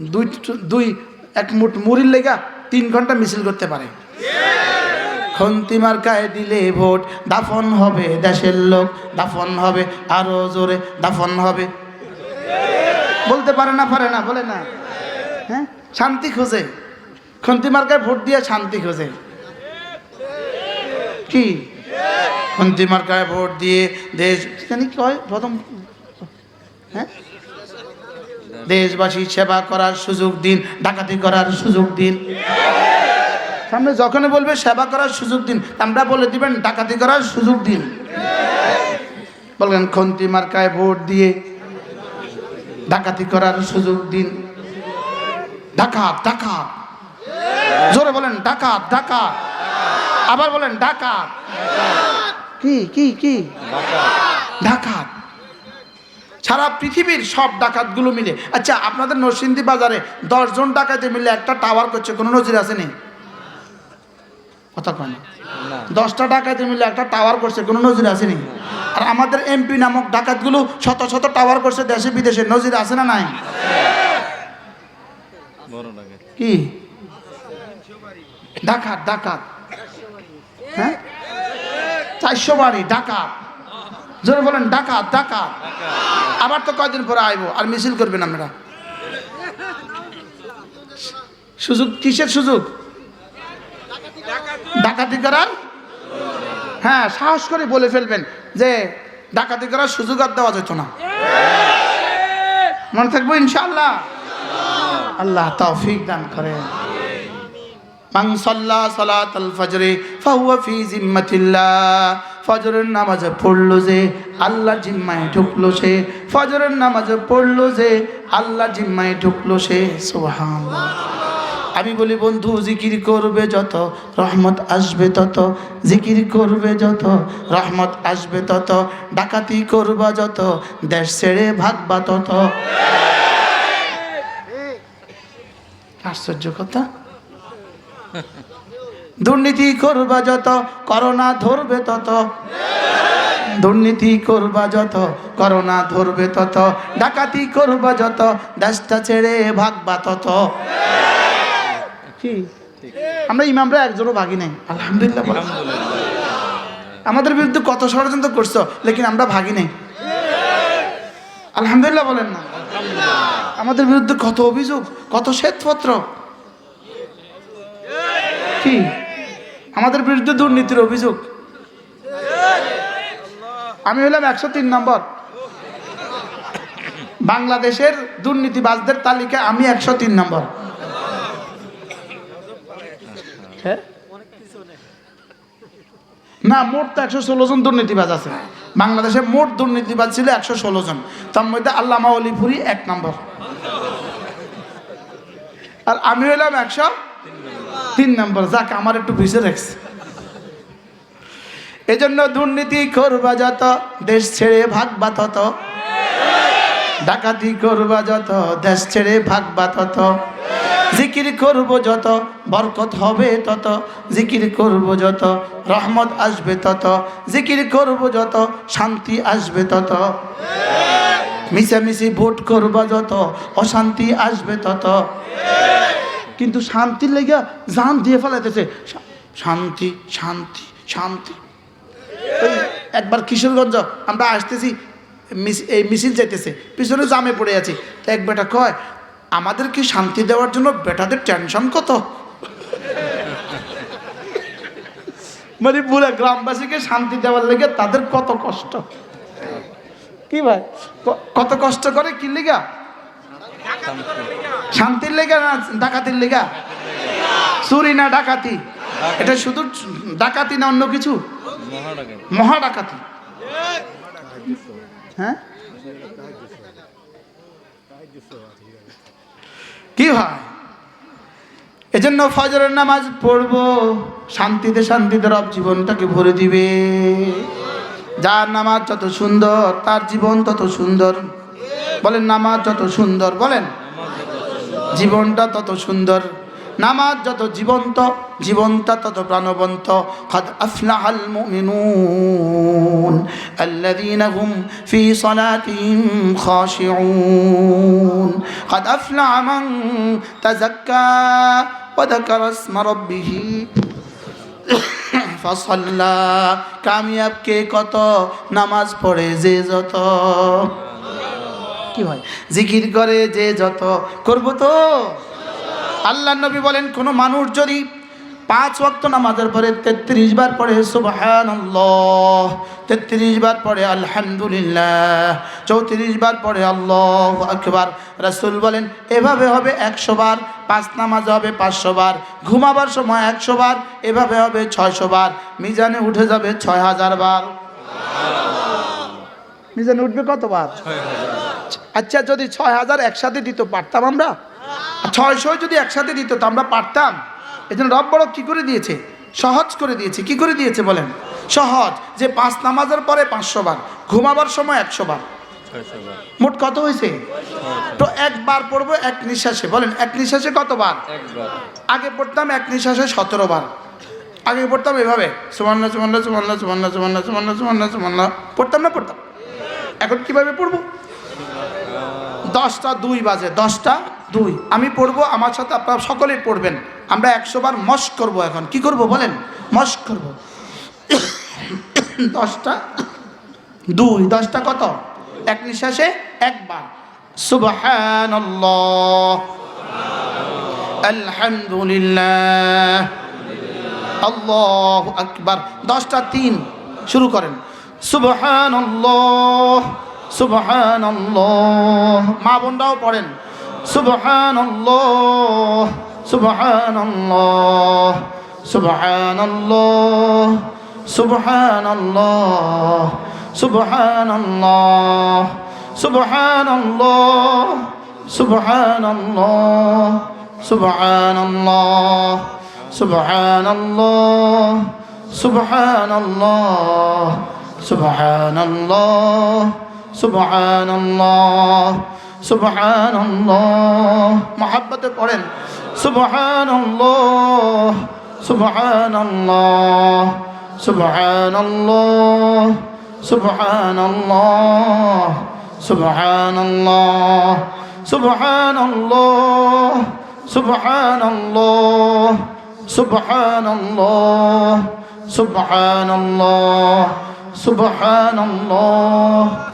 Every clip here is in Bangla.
দুই দুই এক মুঠ মুড়ির লেগা তিন ঘণ্টা মিছিল করতে পারে। খন্তি মার্কায় দিলে ভোট, দাফন হবে দেশের লোক, দাফন হবে আরও জোরে, দাফন হবে। বলতে পারে না পারে না, বলে না। হ্যাঁ? শান্তি খোঁজে। খন্তি মার্কায় ভোট দিয়ে শান্তি খোঁজে। কি? খন্তি মার্কায় ভোট দিয়ে দেশ জানি হয়? প্রথম হ্যাঁ? দেশবাসী সেবা করার সুযোগ দিন, ডাকাতি করার সুযোগ দিন। সামনে যখনই বলবে সেবা করার সুযোগ দিন আমরা বলে দিবেন ডাকাতি করার সুযোগ দিন। বলবেন, খন্তি মার্কায় ভোট দিয়ে ডাকাতি করার সুযোগ দিন। ডাকাত ডাকাত। জোরে বলেন, ডাকাত ডাকাত। আবার বলেন, ডাকাত। কি কি কি? ডাকাত। সারা পৃথিবীর সব ডাকাতগুলো মিলে। আচ্ছা আপনাদের নরসিংদী বাজারে দশজন ডাকাতে মিলে একটা টাওয়ার করছে কোনো নজির আছে নি কথা কয় দশটা ডাকাতে মিলে একটা টাওয়ার করছে কোনো নজির আসেনি? আর আমাদের এমপি নামক ডাকাতগুলো শত শত টাওয়ার করছে দেশে বিদেশে নজির আছে না নাই? কি? ডাকাত ডাকাত। হ্যাঁ? চারশো বাড়ি ডাকাত। জোরে বলেন, ডাকাত ডাকাত। আবার তো কয়দিন পরে আইবো, আর মিছিল করবেন আমরা সুযোগ, কিসের সুযোগ? ডাকাতি করার? হ্যাঁ সাহস করে বলে ফেলবেন যে ডাকাতি করার সুযোগ আর দেওয়া যেত না। মনে থাকব ইনশাল্লাহ আল্লাহ তৌফিক দান করে মান সাল্লা সালাতাল ফজরে, ফাহুয়া ফি জিম্মাতিল্লাহ। ফজরের নামাজ পড়ল যে আল্লাহ জিম্মায় ঢুকলো সে। ফজরের নামাজ পড়ল যে আল্লাহ জিম্মায় ঢুকলো সে। সুবহানাল্লাহ। আমি বলি, বন্ধু, জিকির করবে যত, রহমত আসবে তত। জিকির করবে যত, রহমত আসবে তত। ডাকাতি করবা যত, দেশ ছেড়ে ভাগবা তত। আশ্চর্য কথা। দুর্নীতি করবা যত করোনা ধরবে তত। দুর্নীতি করবা যত করোনা ধরবে তত। ডাকাতি করবা যত দেশটা ছেড়ে ভাগবা তত। কি? আমরা ইমামরা একজনও ভাগি নাই। আলহামদুলিল্লাহ। আমাদের বিরুদ্ধে কত ষড়যন্ত্র করছ লেকিন আমরা ভাগি নাই। আলহামদুলিল্লাহ বলেন না। আমাদের বিরুদ্ধে কত অভিযোগ কত শ্বেতপত্র। কি? আমাদের বিরুদ্ধে দুর্নীতির অভিযোগ। আমি হলাম একশো তিন নম্বর। বাংলাদেশের দুর্নীতিবাজদের তালিকা আমি একশো তিন নম্বর। হ্যাঁ? না মোট তো একশো ষোলো জন দুর্নীতিবাজ আছে। বাংলাদেশে মোট দুর্নীতিবাজ ছিল একশো ষোলো জন। তার মধ্যে আল্লামা অলিপুরি এক নম্বর। আর আমি হলাম একশো তিন নম্বর, যাক, আমার একটু পিছিয়ে রাখছে। এজন্য দুর্নীতি করবা যত, দেশ ছেড়ে ভাগবা তত। ডাকাতি করবা যত, দেশ ছেড়ে ভাগবা তত। জিকির করব যত, বরকত হবে তত। জিকির করব যত, রহমত আসবে তত। জিকির করব যত, শান্তি আসবে তত। মিশামিশি ভোট করবা যত, অশান্তি আসবে তত। কিন্তু শান্তির লেগে জান দিয়ে ফেলাইতেছে। শান্তি শান্তি শান্তি। একবার কিশোরগঞ্জ আমরা আসতেছি এই মিছিল যাইতেছে পিছনে জামে পড়ে আছি। তো এক বেটা কয় আমাদেরকে শান্তি দেওয়ার জন্য বেটাদের টেনশন কত? মানে পুরো গ্রামবাসীকে শান্তি দেওয়ার লেগে তাদের কত কষ্ট। কি ভাই? কত কষ্ট করে কি লেগা শান্তির লেগা না ডাকাতির লেগা? চুরি না ডাকাতি? এটা শুধু ডাকাতি না অন্য কিছু? মহা ডাকাতি। হ্যাঁ? কি হয়? এজন্য ফজরের নামাজ পড়ব। শান্তিতে শান্তিতে রব জীবনটাকে ভরে দিবে। যার নামাজ যত সুন্দর তার জীবন তত সুন্দর। বলেন নামাজ যত সুন্দর বলেন। জীবনটা তত সুন্দর। নামাজ যত জীবন্ত, জীবনটা তত প্রাণবন্ত। খদ আফলাহাল মুমিনুন আল্লাযীনা হুম ফি সালাতিহিম খাশিউন খদ আফলাহা মান তাযাক্কা ওয়া যাকারা ইসমা ফসল্লা কামিয়াব কে কত নামাজ পড়ে যে যত কি হয় জিকির করে যে যত করব তো। আল্লাহ নবী বলেন, কোনো মানুষ যদি পাঁচ ওয়াক্ত নামাজের পরে তেত্রিশ বার পড়ে সুবহান তেত্রিশ বার পড়ে, আলহামদুলিল্লাহ, চৌত্রিশ বার পড়ে, আল্লাহ আকবার, রাসুল বলেন, এভাবে হবে একশো বার, পাঁচ নামাজ হবে পাঁচশো বার, ঘুমাবার সময় একশো বার, এভাবে হবে ছয়শো বার, মিজানে উঠে যাবে ছয় হাজার বার। মিজানে উঠবে কতবার? আচ্ছা যদি ছয় হাজার একসাথে দিত পারতাম আমরা? ছয়শো যদি একসাথে দিত তো আমরা পারতাম। এই জন্য রব বড় কী করে দিয়েছে? সহজ করে দিয়েছে। কি করে দিয়েছে বলেন? সহজ। যে পাঁচ নামাজের পরে পাঁচশো বার ঘুমাবার সময় একশো বার। মোট কত হয়েছে? তো একবার পড়ব এক নিঃশ্বাসে। বলেন এক নিঃশ্বাসে কতবার আগে পড়তাম এক নিঃশ্বাসে সতেরো বার। আগে পড়তাম এভাবে। সুমান্না সুমান্না সুমান্না সুমান্না সুমান্না সুমান্না সুমান্না সুমান্না পড়তাম না পড়তাম? এখন কীভাবে পড়ব? দশটা দুই বাজে, দশটা দুই। আমি পড়ব, আমার সাথে আপনারা সকলেই পড়বেন। আমরা একশো বার মস্ক করব এখন। কি করব বলেন? মস্ক করব। দশটা দুই, দশটা কত? এক নিঃশ্বাসে একবার। আকবার। দশটা তিন। শুরু করেন। সুবহানাল্লাহ। সুবহান মা বোনরাও পড়েন সুবহান সুবহান সুবহান সুবহান সুবহান সুবহান সুবহান سبحان الله سبحان سبحان সুবহান سبحان الله পড়েন الله سبحان الله سبحان الله سبحان الله سبحان الله سبحان الله سبحان الله سبحان الله سبحان الله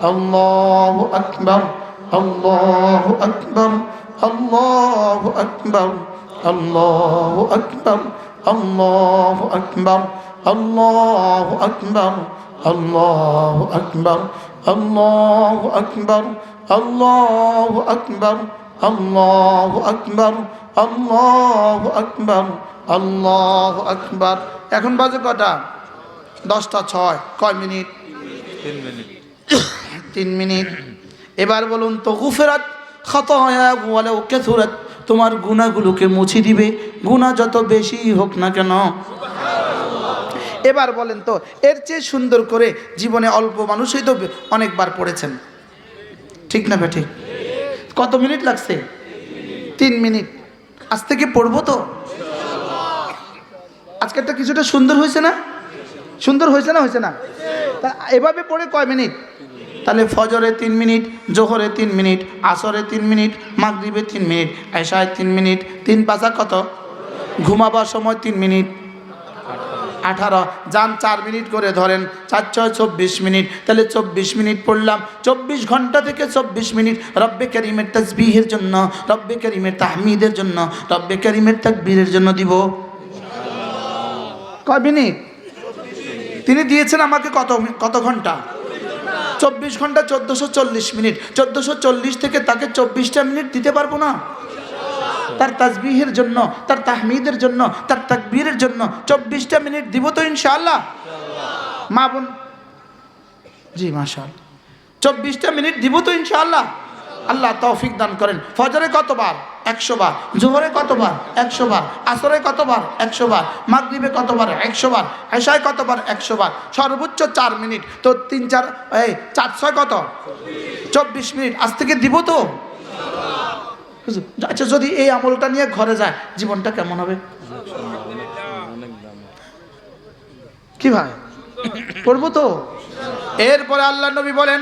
আল্লাহু আকবার আল্লাহু আকবার আল্লাহু আকবার আল্লাহু আকবার আল্লাহু আকবার আল্লাহু আকবার আল্লাহু আকবার আল্লাহু আকবার আল্লাহু আকবার আল্লাহু আকবার আল্লাহু আকবার আল্লাহু আকবার এখন বাজে কটা দশটা ছয় কয় মিনিট তিন মিনিট তিন মিনিট। এবার বলুন তো, গুফেরাত, খতয়া ওকে কাসুরাত তোমার গুণাগুলোকে মুছে দিবে। গুণা যত বেশি হোক না কেন। এবার বলেন তো, এর চেয়ে সুন্দর করে জীবনে অল্প মানুষই তো অনেকবার পড়েছেন। ঠিক না ঠিক কত মিনিট লাগছে? তিন মিনিট। আজ থেকে পড়ব তো? আজকেরটা কিছুটা সুন্দর হয়েছে না? সুন্দর হয়েছে না হয়েছে না? তা এভাবে পড়ে কয় মিনিট? তাহলে ফজরে তিন মিনিট, জোহরে তিন মিনিট, আসরে তিন মিনিট, মাগরিবে তিন মিনিট, এশায় তিন মিনিট, তিন পাঁচা কত? ঘুমাবার সময় তিন মিনিট। আঠারো। যান চার মিনিট করে ধরেন, চার ছয় চব্বিশ মিনিট। তাহলে চব্বিশ মিনিট পড়লাম। চব্বিশ ঘণ্টা থেকে চব্বিশ মিনিট রব্বে করিমের তাসবিহের জন্য, রব্বে করিমের তাহমিদের জন্য, রব্বে করিমের তাকবীরের জন্য দিব। কয় মিনিট? তিনি দিয়েছেন আমাকে কত কত ঘণ্টা? চব্বিশ ঘণ্টা চোদ্দশো চল্লিশ মিনিট। চোদ্দশো চল্লিশ থেকে তাকে চব্বিশটা মিনিট দিতে পারব না? তার তাজবিহের জন্য, তার তাহমিদের জন্য, তার তাকবীরের জন্য চব্বিশটা মিনিট দিব তো ইনশাআল্লাহ? মা বোন জি মাশাল চব্বিশটা মিনিট দিব তো ইনশাআল্লাহ? আল্লাহ তৌফিক দান করেন। ফজরে কতবার? একশো বার জোহরে কতবার? একশো বার আসরে কতবার? একশো বার মাগরিবে কতবার? একশো বার এশায় কতবার? একশো বার সর্বোচ্চ চার মিনিট। তো তিন, চার, এই, চার, ছয় কত? চব্বিশ মিনিট। আজ থেকে দিব তো? আচ্ছা যদি এই আমলটা নিয়ে ঘরে যায়, জীবনটা কেমন হবে? কি ভাই? করব তো? এরপরে আল্লাহ নবী বলেন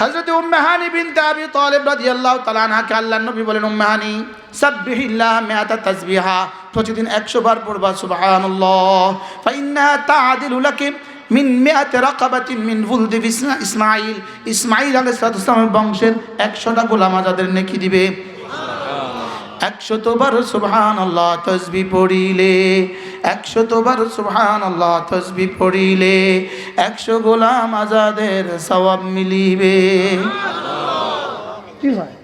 হযরত উম্মেহানি বিনতে আবি তালেব রাদিয়াল্লাহু তাআলা আনহাকে আল্লাহর নবী বলেন উম্মেহানি সাব্বিহিল্লাহ মিআতা তাসবিহা, প্রতিদিন 100 বার পড়বা, সুবহানাল্লাহ। ফাইন্না তাআদিলু লাকি মিন মিআতি রাকাবাতিন মিন ওয়ালদি ইসমাঈল। ইসমাঈল আলাইহিস সালামের বংশের 100টা গোলাম আজাদের নেকি দিবে। একশো তোবার সুবহান আল্লাহ তসবি পড়িলে একশো তোবার সুবহান আল্লাহ তসবি পড়িলে, একশো গোলাম আজাদের সবাব মিলিবে। কি হয়?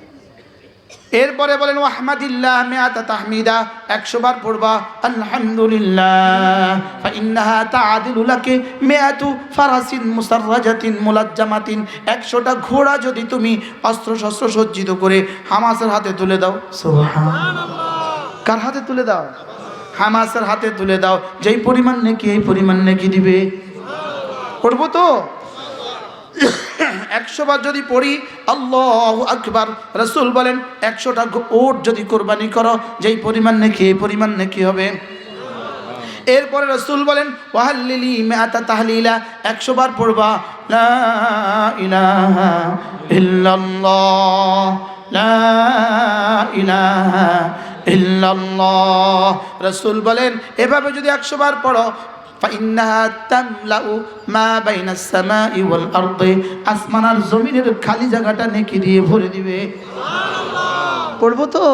এরপরে বলেন ওয়াহমাদিল্লাহ মেয়াতা তাহমিদা একশো বার পড়বা আলহামদুলিল্লাহ ফাইন্নাহা তাআদিলু লাকি মিয়াতু ফারাসিন মুসাররাজাতিন মুলাজ্জামাতিন একশোটা ঘোড়া যদি তুমি অস্ত্র শস্ত্র সজ্জিত করে হামাসের হাতে তুলে দাও। সুবহানাল্লাহ। কার হাতে তুলে দাও? হামাসের হাতে তুলে দাও। যেই পরিমাণ নেকি এই পরিমাণ নেকি দিবে। পড়ব তো? একশো বার যদি পড়ি, আল্লাহ আকবার, রসুল বলেন, একশোটা ওট যদি কোরবানি করো, যেই পরিমাণ নাকি, এই পরিমাণ নেকি হবে। এরপরে রসুল বলেন, ওয়াহাল্লিলি মেয়াতা তাহলিলা, একশো বার পড়বা, লা রসুল বলেন, এভাবে যদি একশো বার পড়ো فإنها تملأ ما بين السماء والأرض আসমান আর জমিনের খালি জায়গাটা নেকি দিয়ে ভরে দিবে পড়বো তো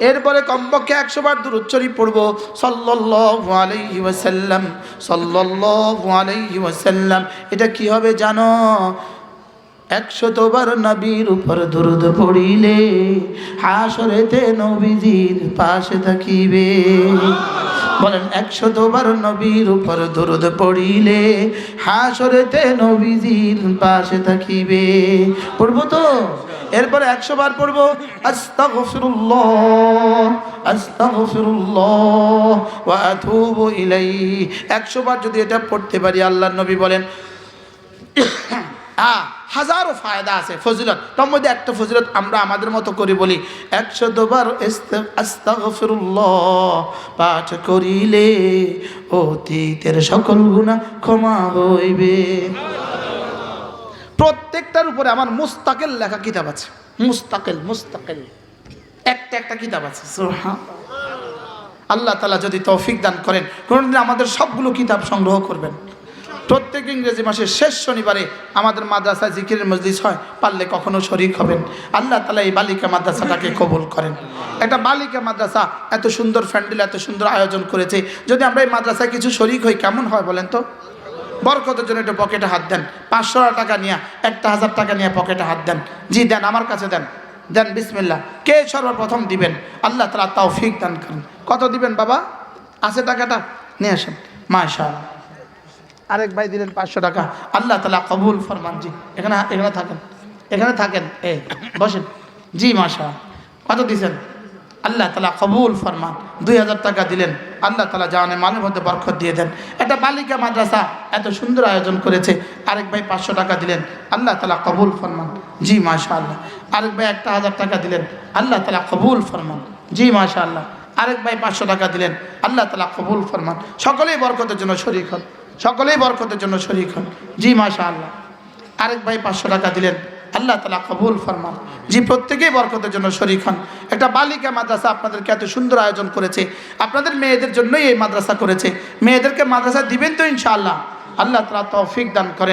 এরপরে কমপক্ষে একশো বার দূর উচ্চরি পড়বো সাল্লাল্লাহু আলাইহি ওয়াসাল্লাম সাল্লাল্লাহু আলাইহি ওয়াসাল্লাম এটা কি হবে জানো একশতবার নবীর উপর দুরুদ পড়িলে হাসরেতে নবীজির পাশে থাকিবে বলেন একশতবার নবীর উপর দুরুদ পড়িলে হাসরেতে নবীজির পাশে থাকিবে। পড়ব তো? এরপরে একশো বার পড়ব, আস্তাগফিরুল্লাহ একশো বার যদি এটা পড়তে পারি, আল্লাহর নবী বলেন হ্যাঁ হাজারো ফায়দা আছে, ফজিলত। তার মধ্যে একটা ফজিলত আমরা আমাদের মতো করে বলি, একশো দুবার পাঠ করিলে অতীতের সকল গুণা ক্ষমা হইবে। প্রত্যেকটার উপরে আমার মুস্তাকেল লেখা কিতাব আছে। মুস্তাকেল মুস্তাকেল। একটা একটা কিতাব আছে। আল্লাহ তালা যদি তৌফিক দান করেন, কোনোদিন আমাদের সবগুলো কিতাব সংগ্রহ করবেন। প্রত্যেক ইংরেজি মাসের শেষ শনিবারে আমাদের মাদ্রাসায় জিকিরের মজলিস হয়, পারলে কখনো শরিক হবেন। আল্লাহ তালা এই বালিকা মাদ্রাসাটাকে কবুল করেন। একটা বালিকা মাদ্রাসা এত সুন্দর ফ্যান্ডেল, এত সুন্দর আয়োজন করেছে। যদি আমরা এই মাদ্রাসায় কিছু শরিক হই, কেমন হয় বলেন তো? বরকতের জন্য একটু পকেটে হাত দেন। পাঁচশো টাকা নিয়ে, একটা হাজার টাকা নিয়ে পকেটে হাত দেন। জি, দেন, আমার কাছে দেন। দেন বিসমিল্লা কে সর্বপ্রথম দিবেন? আল্লাহ তালা তৌফিক দান করেন। কত দিবেন বাবা? আছে টাকাটা? নিয়ে আসেন। মাশা আরেক ভাই দিলেন পাঁচশো টাকা। আল্লাহ তালা কবুল ফরমান, জি। এখানে এখানে থাকেন। এখানে থাকেন। এ, বসেন। জি মাশা কত দিছেন? আল্লাহ তালা কবুল ফরমান। দুই হাজার টাকা দিলেন। আল্লাহ তালা জানে মালের মধ্যে বরকত দিয়ে দেন। একটা বালিকা মাদ্রাসা। এত সুন্দর আয়োজন করেছে। আরেক ভাই পাঁচশো টাকা দিলেন। আল্লাহ তালা কবুল ফরমান। জি মাশা আল্লাহ আরেক ভাই একটা হাজার টাকা দিলেন। আল্লাহ তালা কবুল ফরমান। জি মাশা আল্লাহ আরেক ভাই পাঁচশো টাকা দিলেন। আল্লাহ তালা কবুল ফরমান। সকলেই বরকতের জন্য শরিক হন। সকলেই বরকতের জন্য শরিক হন। জি মাশা আল্লাহ আরেক ভাই পাঁচশো টাকা দিলেন। আল্লাহ তালা কবুল ফরমান। জি, প্রত্যেকেই বরকতের জন্য শরিক হন। একটা বালিকা মাদ্রাসা আপনাদেরকে এত সুন্দর আয়োজন করেছে। আপনাদের মেয়েদের জন্যই এই মাদ্রাসা করেছে। মেয়েদেরকে মাদ্রাসা দিবেন তো ইনশাআল্লাহ। আল্লাহ তালা তৌফিক দান করেন।